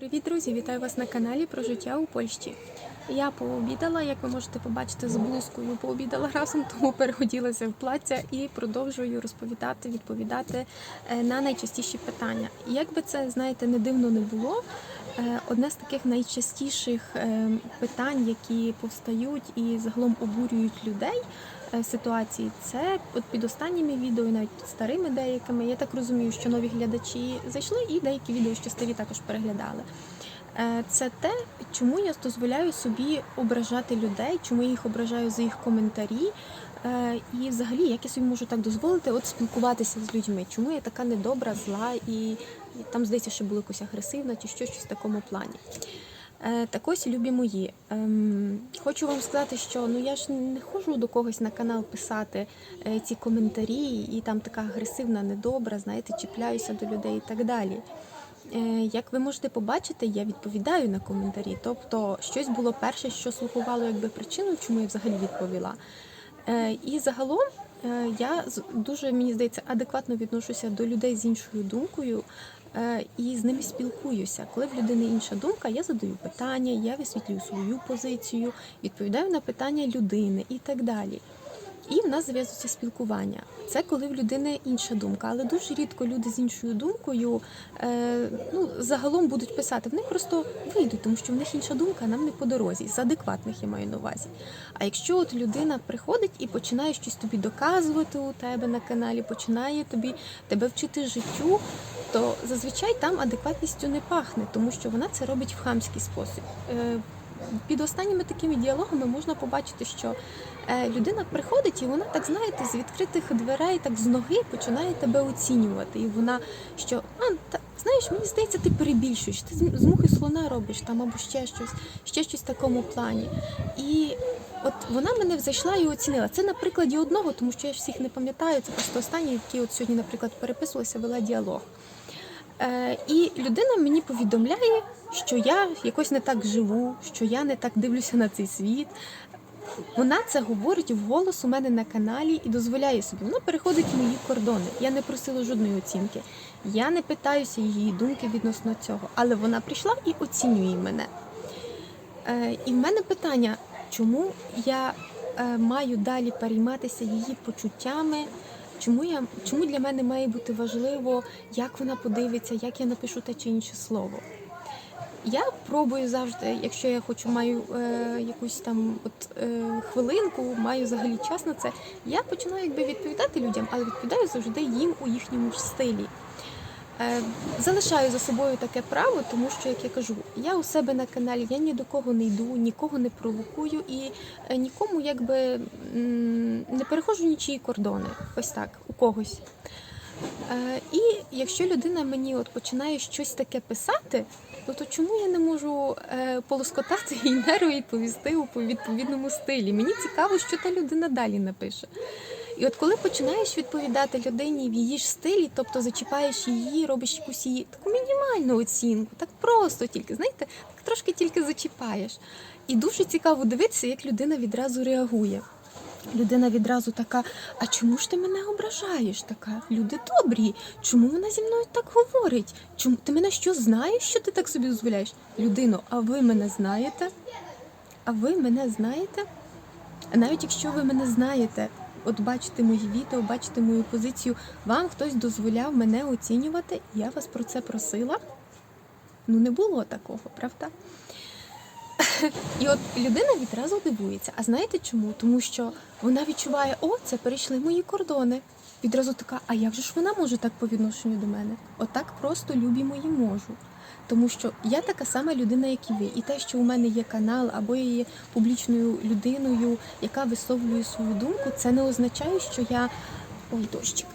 Привіт, друзі! Вітаю вас на каналі про життя у Польщі. Я пообідала, як ви можете побачити, з блузкою пообідала разом, тому переходилася в плаття і продовжую розповідати, відповідати е, на найчастіші питання. Як би це, знаєте, не дивно не було, одне з таких найчастіших е, питань, які повстають і загалом обурюють людей е, в ситуації, це от під останніми відео, і навіть під старими деякими. Я так розумію, що нові глядачі зайшли, і деякі відео, що старі також переглядали. Е, Це те, чому я дозволяю собі ображати людей, чому я їх ображаю за їх коментарі. Е, І взагалі, як я собі можу так дозволити от спілкуватися з людьми, чому я така недобра, зла і там здається, що була якось агресивна чи що, щось в такому плані. Е, Так ось, любі мої, ем, хочу вам сказати, що ну я ж не ходжу до когось на канал писати е, ці коментарі, і там така агресивна, недобра, знаєте, чіпляюся до людей і так далі. Е, Як ви можете побачити, я відповідаю на коментарі. Тобто, щось було перше, що слугувало якби причиною, чому я взагалі відповіла. І загалом я дуже мені здається адекватно відношуся до людей з іншою думкою і з ними спілкуюся. Коли в людини інша думка, я задаю питання, я висвітлюю свою позицію, відповідаю на питання людини і так далі. І в нас зав'язується спілкування. Це коли в людини інша думка, але дуже рідко люди з іншою думкою е, ну, загалом будуть писати. Вони просто вийдуть, тому що в них інша думка, нам не по дорозі. З адекватних я маю на увазі. А якщо от людина приходить і починає щось тобі доказувати у тебе на каналі, починає тобі тебе вчити життю, то зазвичай там адекватністю не пахне, тому що вона це робить в хамський спосіб. Е, під останніми такими діалогами можна побачити, що е, людина приходить і вона так знаєте з відкритих дверей, так з ноги починає тебе оцінювати. І вона що а, та, знаєш, мені здається, ти перебільшуєш, ти з- мухи слона робиш там або ще щось, ще щось в такому плані. І от вона мене взайшла і оцінила. Це на прикладі одного, тому що я ж всіх не пам'ятаю. Це просто останній, який от сьогодні, наприклад, переписувалася, вела діалог. Е, і людина мені повідомляє, що я якось не так живу, що я не так дивлюся на цей світ. Вона це говорить вголос у мене на каналі і дозволяє собі. Вона переходить мої кордони. Я не просила жодної оцінки. Я не питаюся її думки відносно цього. Але вона прийшла і оцінює мене. Е, і в мене питання, чому я е, маю далі перейматися її почуттями? Чому я чому для мене має бути важливо, як вона подивиться, як я напишу те чи інше слово? Я пробую завжди, якщо я хочу, маю е, якусь там от е, хвилинку, маю взагалі час на це. Я починаю якби відповідати людям, але відповідаю завжди їм у їхньому ж стилі. Е, залишаю за собою таке право, тому що, як я кажу, я у себе на каналі, я ні до кого не йду, нікого не провокую і е, нікому якби не переходжу нічиї кордони. Ось так, у когось. Е, і якщо людина мені от починає щось таке писати, ну то чому я не можу полоскотати їй нерви і відповісти у відповідному стилі? Мені цікаво, що та людина далі напише. І от коли починаєш відповідати людині в її ж стилі, тобто зачіпаєш її, робиш якусь її таку мінімальну оцінку, так просто тільки, знаєте, так трошки тільки зачіпаєш. І дуже цікаво дивитися, як людина відразу реагує. Людина відразу така: а чому ж ти мене ображаєш? Така люди добрі. Чому вона зі мною так говорить? Чому ти мене що знаєш, що ти так собі дозволяєш? Людино, а ви мене знаєте? А ви мене знаєте? А навіть якщо ви мене знаєте, от бачите мої відео, бачите мою позицію, вам хтось дозволяв мене оцінювати, я вас про це просила. Ну не було такого, правда? І от людина відразу дивується. А знаєте чому? Тому що вона відчуває, о, це перейшли мої кордони. Відразу така, а як же ж вона може так по відношенню до мене? Отак просто любі мої можу. Тому що я така сама людина, як і ви. І те, що у мене є канал, або я є публічною людиною, яка висловлює свою думку, це не означає, що я. Ой, дощик.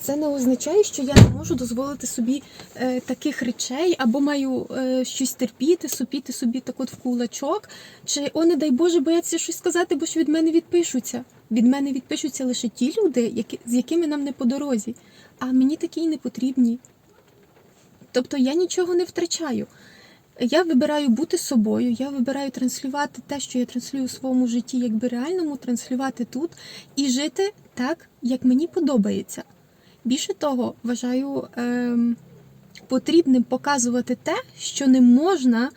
Це не означає, що я не можу дозволити собі е, таких речей, або маю е, щось терпіти, супіти собі так от в кулачок, чи о, не дай Боже, бояться щось сказати, бо що від мене відпишуться. Від мене відпишуться лише ті люди, які, з якими нам не по дорозі. А мені такі й не потрібні. Тобто я нічого не втрачаю. Я вибираю бути собою, я вибираю транслювати те, що я транслюю у своєму житті, якби реальному, транслювати тут і жити так, як мені подобається. Більше того, вважаю ем, потрібним показувати те, що не можна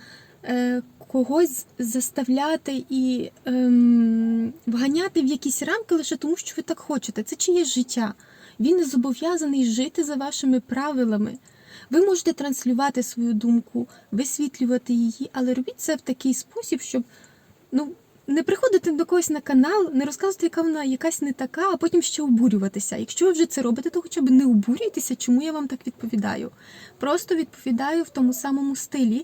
е, когось заставляти і ем, вганяти в якісь рамки лише тому, що ви так хочете. Це чиє життя. Він не зобов'язаний жити за вашими правилами. Ви можете транслювати свою думку, висвітлювати її, але робіть це в такий спосіб, щоб ну, не приходити до когось на канал, не розказувати, яка вона якась не така, а потім ще обурюватися. Якщо ви вже це робите, то хоча б не обурюйтеся, чому я вам так відповідаю. Просто відповідаю в тому самому стилі.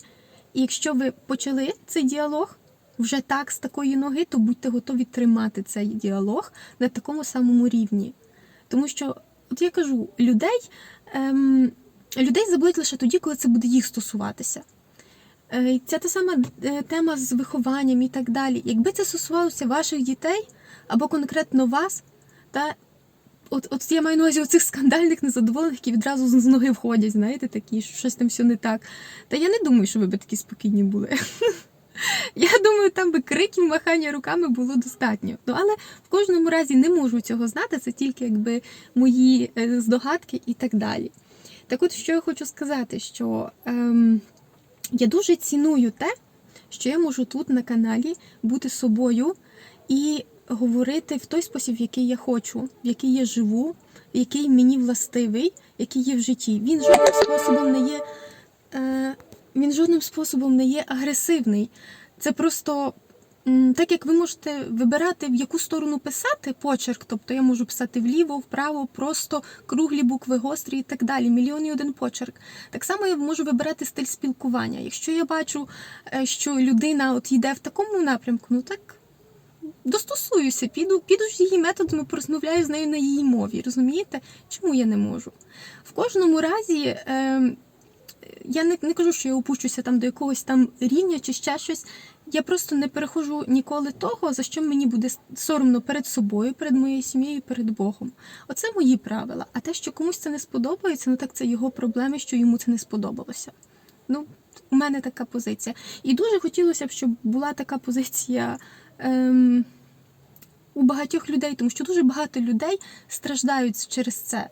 І якщо ви почали цей діалог вже так з такої ноги, то будьте готові тримати цей діалог на такому самому рівні. Тому що, от я кажу, людей, ем, людей забудуть лише тоді, коли це буде їх стосуватися. Е, Це та сама е, тема з вихованням і так далі. Якби це стосувалося ваших дітей або конкретно вас, та от, от я маю на увазі оцих скандальних незадоволених, які відразу з з ноги входять, знаєте, такі, що щось там все не так. Та я не думаю, що ви б такі спокійні були. Я думаю, там би криків, махання руками було достатньо. Ну, але в кожному разі не можу цього знати, це тільки якби мої е, здогадки і так далі. Так от, що я хочу сказати, що ем, я дуже ціную те, що я можу тут на каналі бути собою і говорити в той спосіб, в який я хочу, в який я живу, який мені властивий, який є в житті. Він жодним способом не є. Е, він жодним способом не є агресивний. Це просто так, як ви можете вибирати, в яку сторону писати почерк, тобто я можу писати вліво, вправо, просто круглі букви, гострі і так далі. Мільйон і один почерк. Так само я можу вибирати стиль спілкування. Якщо я бачу, е, що людина от йде в такому напрямку, ну так. Достосуюся, піду, піду ж її методами, порозмовляю з нею на її мові. Розумієте? Чому я не можу? В кожному разі е, я не, не кажу, що я опущуся там до якогось там рівня чи ще щось. Я просто не перехожу ніколи того, за що мені буде соромно перед собою, перед моєю сім'єю, перед Богом. Оце мої правила. А те, що комусь це не сподобається, ну так це його проблеми, що йому це не сподобалося. Ну, у мене така позиція. І дуже хотілося б, щоб була така позиція. Ем, у багатьох людей, тому що дуже багато людей страждають через це,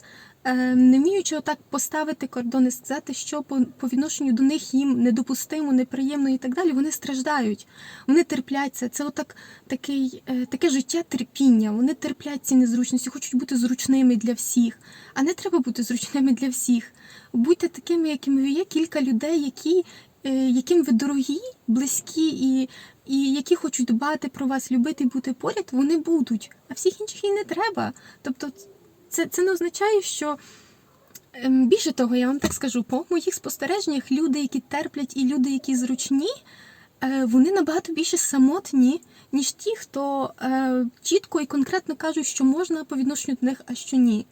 не вміючи отак поставити кордони, сказати, що по, відношенню до них їм недопустимо, неприємно і так далі. Вони страждають, вони терплять це. Отак такий, е, таке життя терпіння. Вони терплять ці незручності, хочуть бути зручними для всіх. А не треба бути зручними для всіх. Будьте такими, якими є. Кілька людей, які. е, Яким ви дорогі, близькі і і які хочуть дбати про вас, любити бути поряд, вони будуть, а всіх інших і не треба. Тобто, це, це не означає, що ем, більше того, я вам так скажу, по моїх спостереженнях, люди, які терплять, і люди, які зручні, е, вони набагато більше самотні, ніж ті, хто е, чітко і конкретно кажуть, що можна по відношенню до них, а що ні.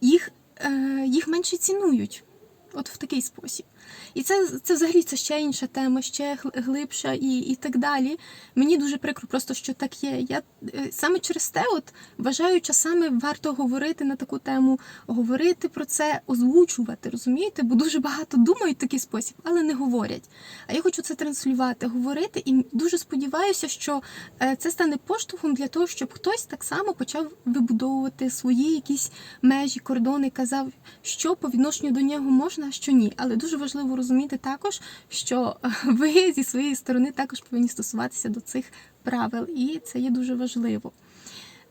Їх, е, їх менше цінують. От в такий спосіб. І це це взагалі це ще інша тема, ще глибша і, і так далі. Мені дуже прикро, просто що так є. Я е, саме через те, от вважаю, часами варто говорити на таку тему, говорити про це, озвучувати, розумієте? Бо дуже багато думають в такий спосіб, але не говорять. А я хочу це транслювати, говорити, і дуже сподіваюся, що е, це стане поштовхом для того, щоб хтось так само почав вибудовувати свої якісь межі, кордони, казав, що по відношенню до нього можна, а що ні. Але дуже важливо розуміти також, що е, ви зі своєї сторони також повинні стосуватися до цих правил, і це є дуже важливо.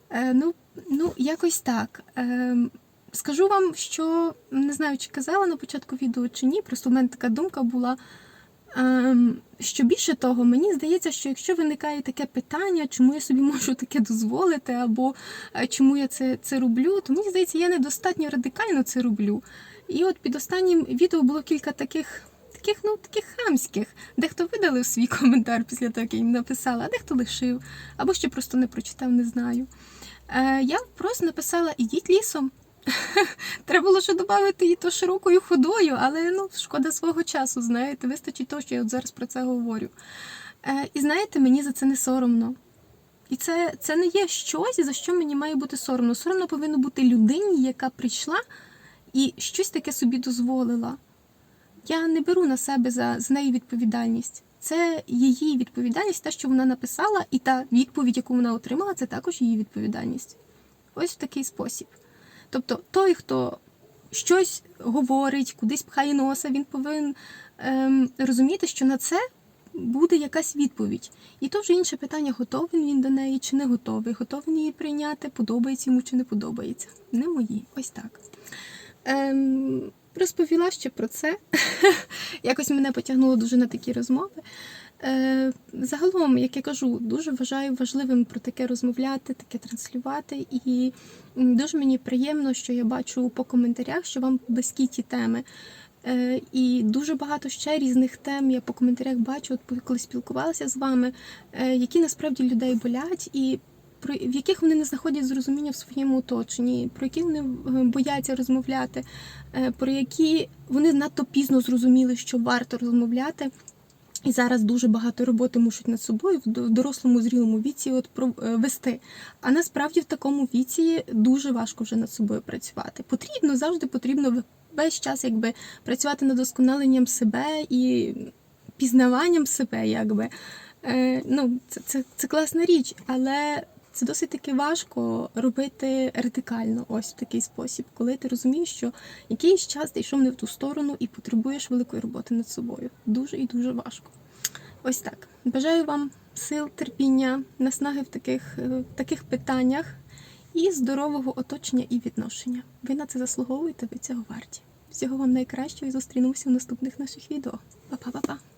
Е, ну, ну, якось так. Е, скажу вам, що не знаю, чи казала на початку відео чи ні, просто в мене така думка була. Ем, що більше того, мені здається, що якщо виникає таке питання, чому я собі можу таке дозволити, або е, чому я це, це роблю, то мені здається, я недостатньо радикально це роблю. І от під останнім відео було кілька таких, таких, ну таких хамських. Дехто видалив свій коментар після того, як я їм написала, а дехто лишив, або ще просто не прочитав, не знаю. Е, я просто написала: ідіть лісом. Треба було ще додати і то широкою ходою, але ну, шкода свого часу, знаєте, вистачить того, що я от зараз про це говорю. Е, і знаєте, мені за це не соромно. І це, це не є щось, за що мені має бути соромно. Соромно повинно бути людині, яка прийшла і щось таке собі дозволила. Я не беру на себе за, за неї відповідальність. Це її відповідальність, те, що вона написала, і та відповідь, яку вона отримала, це також її відповідальність. Ось в такий спосіб. Тобто той, хто щось говорить, кудись пхає носа, він повинен ем, розуміти, що на це буде якась відповідь. І то вже інше питання, готовий він до неї чи не готовий, готовий її прийняти, подобається йому чи не подобається. Не мої, ось так. Ем, розповіла ще про це. Якось мене потягнуло дуже на такі розмови. Е, загалом, як я кажу, дуже вважаю важливим про таке розмовляти, таке транслювати. І дуже мені приємно, що я бачу по коментарях, що вам близькі ті теми. Е, і дуже багато ще різних тем я по коментарях бачу, от коли спілкувалася з вами, е, які насправді людей болять, і про в яких вони не знаходять зрозуміння в своєму оточенні, про які вони е, бояться розмовляти, е, про які вони надто пізно зрозуміли, що варто розмовляти. І зараз дуже багато роботи мушуть над собою в дорослому зрілому віці от е, вести. А насправді в такому віці дуже важко вже над собою працювати. Потрібно завжди потрібно весь час, якби працювати над досконаленням себе і пізнаванням себе, якби. Е, ну, це, це, це класна річ, але це досить таки важко робити радикально, ось в такий спосіб, коли ти розумієш, що якийсь час ти йшов не в ту сторону і потребуєш великої роботи над собою. Дуже і дуже важко. Ось так. Бажаю вам сил, терпіння, наснаги в таких, е, в таких питаннях і здорового оточення і відношення. Ви на це заслуговуєте, ви цього варті. Всього вам найкращого і зустрінемося в наступних наших відео. Па-па-па-па!